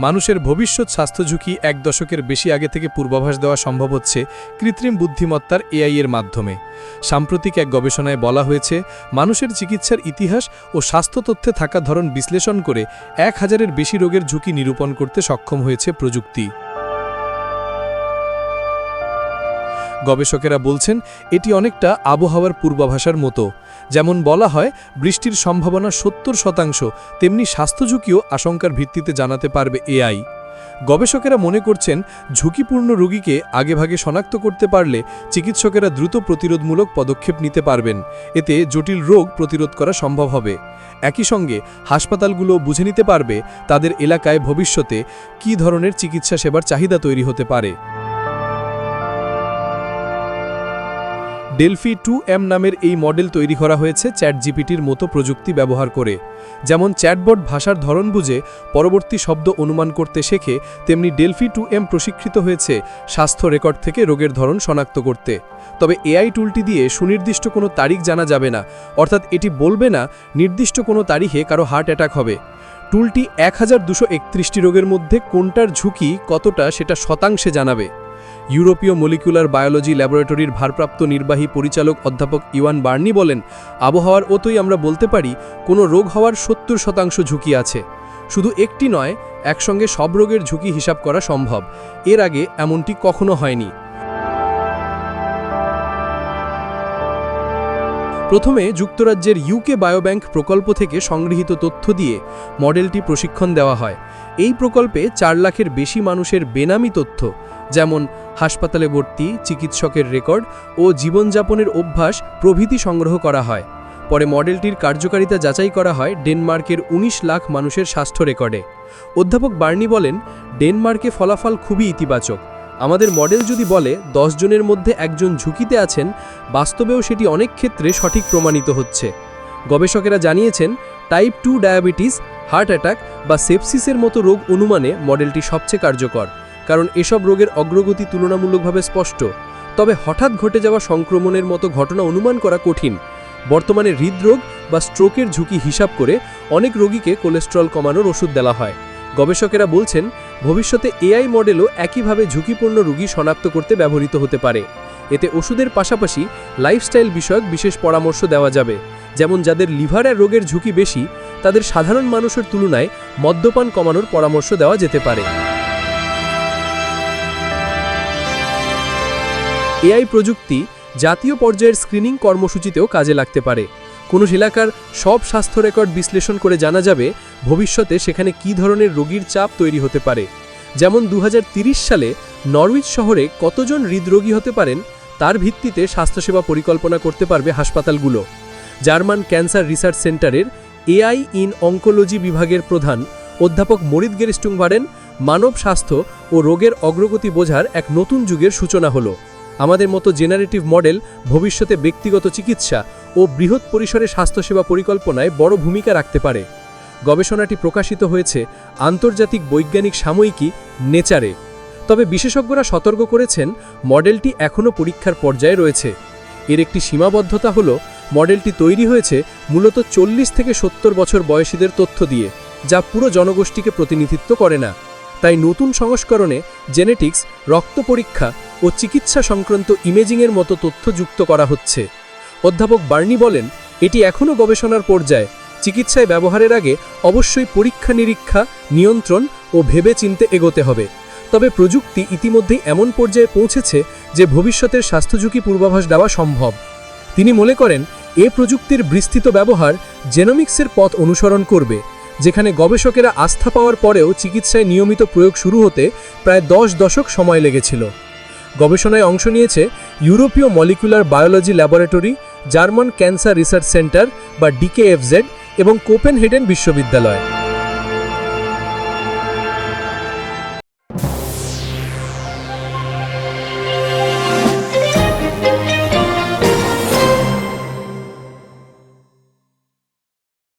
মানুষের ভবিষ্যৎ স্বাস্থ্য ঝুঁকি এক দশকের বেশি আগে থেকে পূর্বাভাস দেওয়া সম্ভব হচ্ছে কৃত্রিম বুদ্ধিমত্তার এআই এর মাধ্যমে। সাম্প্রতিক এক গবেষণায় বলা হয়েছে, মানুষের চিকিৎসার ইতিহাস ও স্বাস্থ্য তথ্যে থাকা ধরন বিশ্লেষণ করে এক হাজারের বেশি রোগের ঝুঁকি নিরূপণ করতে সক্ষম হয়েছে প্রযুক্তি। গবেষকেরা বলছেন, এটি অনেকটা আবহাওয়ার পূর্বাভাসার মতো। যেমন বলা হয়, বৃষ্টির সম্ভাবনা সত্তর শতাংশ, তেমনি স্বাস্থ্য ঝুঁকিও আশঙ্কার ভিত্তিতে জানাতে পারবে এআই গবেষকেরা মনে করছেন, ঝুঁকিপূর্ণ রোগীকে আগেভাগে শনাক্ত করতে পারলে চিকিৎসকেরা দ্রুত প্রতিরোধমূলক পদক্ষেপ নিতে পারবেন। এতে জটিল রোগ প্রতিরোধ করা সম্ভব হবে। একই সঙ্গে, হাসপাতালগুলো বুঝে নিতে পারবে তাদের এলাকায় ভবিষ্যতে কী ধরনের চিকিৎসা সেবার চাহিদা তৈরি হতে পারে। ডেলফি টু এম নামের এই মডেল তৈরি করা হয়েছে চ্যাট জিপিটির মতো প্রযুক্তি ব্যবহার করে। যেমন চ্যাটবট ভাষার ধরন বুঝে পরবর্তী শব্দ অনুমান করতে শেখে, তেমনি ডেলফি টু এম প্রশিক্ষিত হয়েছে স্বাস্থ্য রেকর্ড থেকে রোগের ধরন শনাক্ত করতে। তবে এআই টুলটি দিয়ে সুনির্দিষ্ট কোনো তারিখ জানা যাবে না, অর্থাৎ এটি বলবে না নির্দিষ্ট কোনো তারিখে কারও হার্ট অ্যাটাক হবে। টুলটি এক রোগের মধ্যে কোনটার ঝুঁকি কতটা সেটা শতাংশে জানাবে। ইউরোপীয় মলিকুলার বায়োলজি ল্যাবরেটরির ভারপ্রাপ্ত নির্বাহী পরিচালক অধ্যাপক ইওয়ান বার্নি বলেন, আবহাওয়ার ওতই আমরা বলতে পারি, কোনো রোগ হওয়ার সত্তর শতাংশ ঝুঁকি আছে। শুধু একটি নয়, একসঙ্গে সব রোগের ঝুঁকি হিসাব করা সম্ভব। এর আগে এমনটি কখনো হয়নি। প্রথমে যুক্তরাজ্যের ইউকে বায়োব্যাংক প্রকল্প থেকে সংগৃহীত তথ্য দিয়ে মডেলটি প্রশিক্ষণ দেওয়া হয়। এই প্রকল্পে চার লাখের বেশি মানুষের বেনামি তথ্য। যেমন হাসপাতালে ভর্তি, চিকিৎসকের রেকর্ড ও জীবনযাপনের অভ্যাস প্রভৃতি সংগ্রহ করা হয়। পরে মডেলটির কার্যকারিতা যাচাই করা হয় ডেনমার্কের ১৯ লাখ মানুষের স্বাস্থ্য রেকর্ডে। অধ্যাপক বার্নি বলেন, ডেনমার্কে ফলাফল খুবই ইতিবাচক। আমাদের মডেল যদি বলে জনের মধ্যে একজন ঝুঁকিতে আছেন, বাস্তবেও সেটি অনেক ক্ষেত্রে সঠিক প্রমাণিত হচ্ছে। গবেষকেরা জানিয়েছেন, type two diabetes, heart attack বা সেপসিসের মতো রোগ অনুমানে মডেলটি সবচেয়ে কার্যকর। কারণ এসব রোগের অগ্রগতি তুলনামূলকভাবে স্পষ্ট। তবে হঠাৎ ঘটে যাওয়া সংক্রমণের মতো ঘটনা অনুমান করা কঠিন। বর্তমানে হৃদরোগ বা স্ট্রোকের ঝুঁকি হিসাব করে অনেক রোগীকে কোলেস্ট্রল কমানোর ওষুধ দেওয়া হয়। গবেষকেরা বলছেন, ভবিষ্যতে এআই মডেলও একইভাবে ঝুঁকিপূর্ণ রোগী শনাক্ত করতে ব্যবহৃত হতে পারে। এতে ওষুধের পাশাপাশি লাইফস্টাইল বিষয়ক বিশেষ পরামর্শ দেওয়া যাবে। যেমন যাদের লিভারের রোগের ঝুঁকি বেশি, তাদের সাধারণ মানুষের তুলনায় মদ্যপান কমানোর পরামর্শ দেওয়া যেতে পারে। এআই প্রযুক্তি জাতীয় পর্যায়ের স্ক্রিনিং কর্মসূচিতেও কাজে লাগতে পারে। কোনো এলাকার সব স্বাস্থ্য রেকর্ড বিশ্লেষণ করে জানা যাবে ভবিষ্যতে সেখানে কী ধরনের রোগীর চাপ তৈরি হতে পারে। যেমন দু সালে নরউইচ শহরে কতজন হৃদরোগী হতে পারেন তার ভিত্তিতে স্বাস্থ্যসেবা পরিকল্পনা করতে পারবে হাসপাতালগুলো। জার্মান ক্যান্সার রিসার্চ সেন্টারের এআই ইন অঙ্কোলজি বিভাগের প্রধান অধ্যাপক মরিদ গেরিস্টুং বারেন মানব স্বাস্থ্য ও রোগের অগ্রগতি বোঝার এক নতুন যুগের সূচনা হলো। আমাদের মতো জেনারেটিভ মডেল ভবিষ্যতে ব্যক্তিগত চিকিৎসা ও বৃহৎ পরিসরে স্বাস্থ্যসেবা পরিকল্পনায় বড় ভূমিকা রাখতে পারে। গবেষণাটি প্রকাশিত হয়েছে আন্তর্জাতিক বৈজ্ঞানিক সাময়িকী নেচারে। তবে বিশেষজ্ঞরা সতর্ক করেছেন, মডেলটি এখনও পরীক্ষার পর্যায়ে রয়েছে। এর একটি সীমাবদ্ধতা হল, মডেলটি তৈরি হয়েছে মূলত চল্লিশ থেকে সত্তর বছর বয়সীদের তথ্য দিয়ে, যা পুরো জনগোষ্ঠীকে প্রতিনিধিত্ব করে না। তাই নতুন সংস্করণে জেনেটিক্স, রক্ত পরীক্ষা ও চিকিৎসা সংক্রান্ত ইমেজিংয়ের মতো তথ্য যুক্ত করা হচ্ছে। অধ্যাপক বার্নি বলেন, এটি এখনও গবেষণার পর্যায়ে। চিকিৎসায় ব্যবহারের আগে অবশ্যই পরীক্ষা নিরীক্ষা, নিয়ন্ত্রণ ও ভেবে চিনতে এগোতে হবে। তবে প্রযুক্তি ইতিমধ্যেই এমন পর্যায়ে পৌঁছেছে যে ভবিষ্যতের স্বাস্থ্য ঝুঁকি পূর্বাভাস দেওয়া সম্ভব। তিনি মনে করেন, এ প্রযুক্তির বিস্তৃত ব্যবহার জেনোমিক্সের পথ অনুসরণ করবে, যেখানে গবেষকেরা আস্থা পাওয়ার পরেও চিকিৎসায় নিয়মিত প্রয়োগ শুরু হতে প্রায় দশ দশক সময় লেগেছিল। গবেষণায় অংশ নিয়েছে ইউরোপীয় molecular biology laboratory, German cancer research centre বা ডিকেএফজেড এবং কোপেনহেডেন বিশ্ববিদ্যালয়।